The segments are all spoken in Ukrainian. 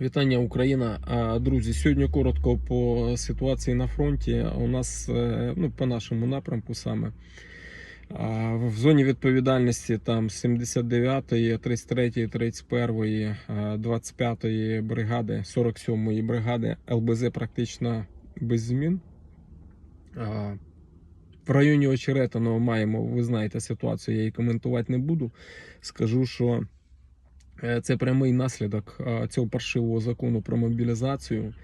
Вітання Україна. Друзі, сьогодні коротко по ситуації на фронті. У нас е, ну, по нашому напрямку саме в зоні відповідальності там 79-ї, 33-ї, 31-ї, 25-ї бригади, 47-ї бригади ЛБЗ практично без змін. В районі Очеретиного маємо, ви знаєте ситуацію, я її коментувати не буду. Скажу, що Це прямий наслідок е, цього паршивого закону про мобілізацію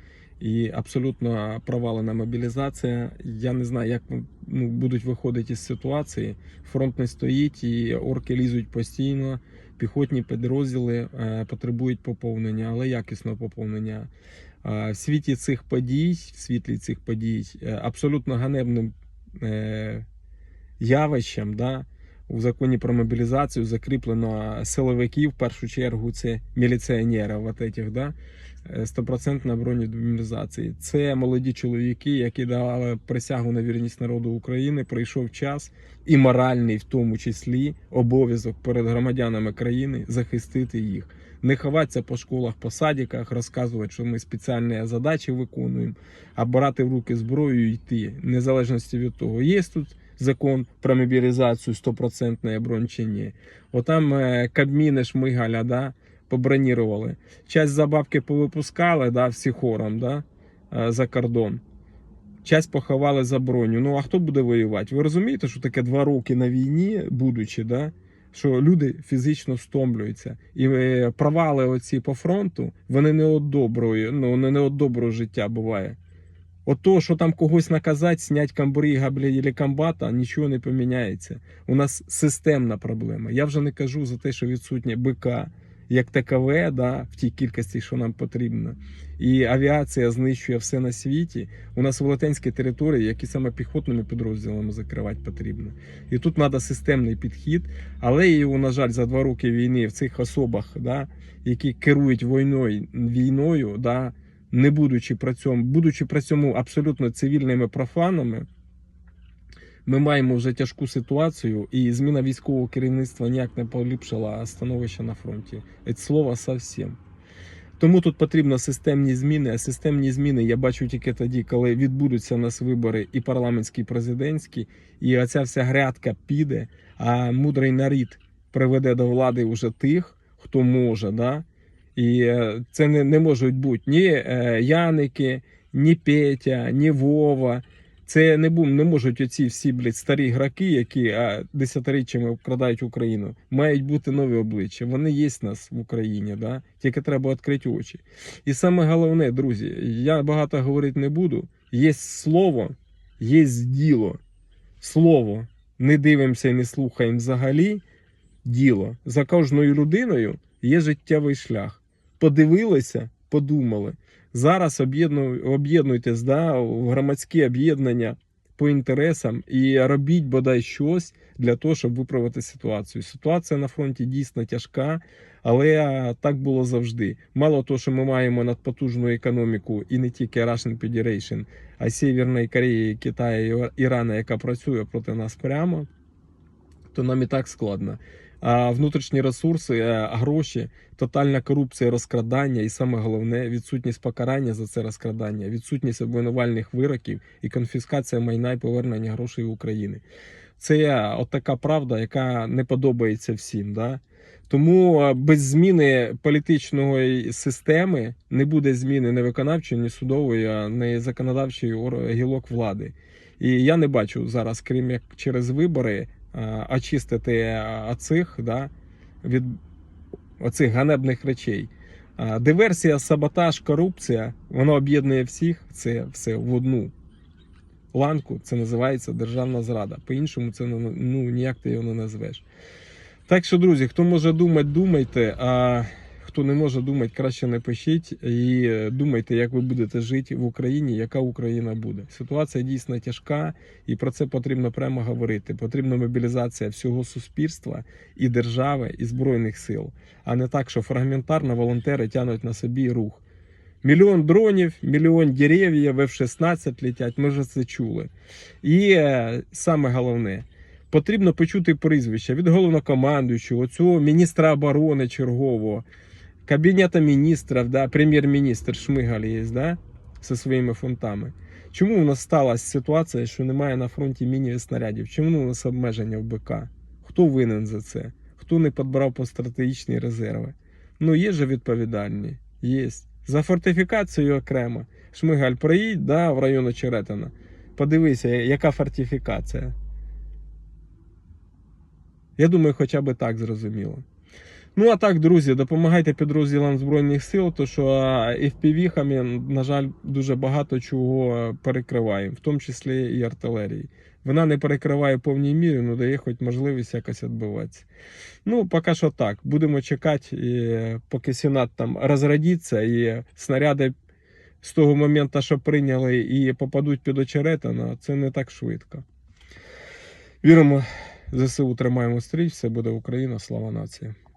і абсолютно провалена мобілізація. Я не знаю, як ну, будуть виходити із ситуації. Фронт не стоїть, і орки лізуть постійно. Піхотні підрозділи е, потребують поповнення, але якісного поповнення. Е, В світі цих подій, в світлі цих подій, е, абсолютно ганебним е, явищем, да, у законі про мобілізацію закріплено силовиків, в першу чергу, це міліціонерів, от этих, да, е, стопроцентна броні мобілізації. Це молоді чоловіки, які давали присягу на вірність народу України. Прийшов час і моральний, в тому числі, обов'язок перед громадянами країни захистити їх. Не ховатися по школах, по садиках, розказувати, що ми спеціальні задачі виконуємо, а брати в руки зброю і йти, незалежності від того, є тут закон про мобілізацію 100% бронь чи ні. Отам е, кабміни шмигаля, да, побронірували. Часть забавки повипускали, да, всі хором, да, е, за кордон. Часть поховали за броню. Ну а хто буде воювати? Ви розумієте, що таке два роки на війні, будучи, да? що люди фізично стомлюються. І е, провали оці по фронту, вони не от доброї, ну не от доброго життя буває. От то, що там когось наказати, снять блядь, або комбата, нічого не поміняється. У нас системна проблема. Я вже не кажу за те, що відсутнє БК як такове, да, в тій кількості, що нам потрібно. І авіація знищує все на світі. У нас велетенські території, які саме піхотними підрозділами закривати потрібно. І тут треба системний підхід, але його, на жаль, за два роки війни в цих особах, да, які керують війною, війною, да, не будучи при цьому, будучи при цьому абсолютно цивільними профанами, ми маємо вже тяжку ситуацію, і зміна військового керівництва ніяк не поліпшила становище на фронті. Від слова совсем. Тому тут потрібно системні зміни. А системні зміни я бачу тільки тоді, коли відбудуться у нас вибори і парламентські, і президентські, і оця вся грядка піде, а мудрий нарід приведе до влади вже тих, хто може. Да? І е, це не, не можуть бути ні е, Яники, ні Петя, ні Вова. Це не бу- не можуть оці всі блядь, старі граки, які десятиріччями вкрадають Україну. Мають бути нові обличчя. Вони є в нас в Україні, да? тільки треба відкрити очі. І саме головне, друзі, я багато говорити не буду. Є слово, є діло. Слово не дивимося і не слухаємо взагалі. Діло за кожною людиною є життєвий шлях. Подивилися, подумали. Зараз об'єднуйтесь да, в громадські об'єднання по інтересам і робіть бодай щось для того, щоб виправити ситуацію. Ситуація на фронті дійсно тяжка, але так було завжди. Мало того, що ми маємо надпотужну економіку і не тільки Russian Federation, а й Сєвєрної Кореї, Китаю, Ірана, яка працює проти нас прямо, то нам і так складно. Внутрішні ресурси, е, гроші, тотальна корупція, розкрадання, і саме головне відсутність покарання за це розкрадання, відсутність обвинувальних вироків і конфіскація майна і повернення грошей України. Це от така правда, яка не подобається всім. Да? Тому е, без зміни політичної системи не буде зміни ні виконавчої, ні судової, а ні законодавчої гілок влади. І я не бачу зараз, крім як через вибори, е, очистити е, оцих да, від оцих ганебних речей. Диверсія, саботаж, корупція, воно об'єднує всіх. Це все в одну ланку. Це називається державна зрада. По-іншому це ну, ну, ніяк ти його не назвеш. Так що, друзі, хто може думати, думайте. А хто не може думати, краще не пишіть. І е, думайте, як ви будете жити в Україні, яка Україна буде. Ситуація дійсно тяжка, і про це потрібно прямо говорити. Потрібна мобілізація всього суспільства і держави, і збройних сил, а не так, що фрагментарно волонтери тянуть на собі рух. Мільйон дронів, мільйон дерев'їв, F-16 летять, ми вже це чули. І е, саме головне, потрібно почути прізвище від головнокомандуючого, цього міністра оборони чергового. Кабінета міністрів, да, прем'єр-міністр Шмигаль є, да, зі своїми фунтами. Чому у нас сталася ситуація, що немає на фронті мінів і снарядів? Чому у нас обмеження в БК? Хто винен за це? Хто не підбирав по стратегічні резерви? Ну, є же відповідальні. Є. За фортифікацію окремо. Шмигаль, проїдь да, в район Очеретина. Подивися, яка фортифікація. Я думаю, хоча б так зрозуміло. Ну, а так, друзі, допомагайте підрозділам Збройних сил, то що FPV-хами, на жаль, дуже багато чого перекриваємо, в тому числі і артилерії. Вона не перекриває повній мірі, але дає хоч можливість якось відбиватися. Ну, поки що так. Будемо чекати, поки Сенат там розрадиться, і снаряди з того моменту, що прийняли, і попадуть під очеретина, це не так швидко. Віримо, ЗСУ тримаємо стрій, все буде Україна, слава нації.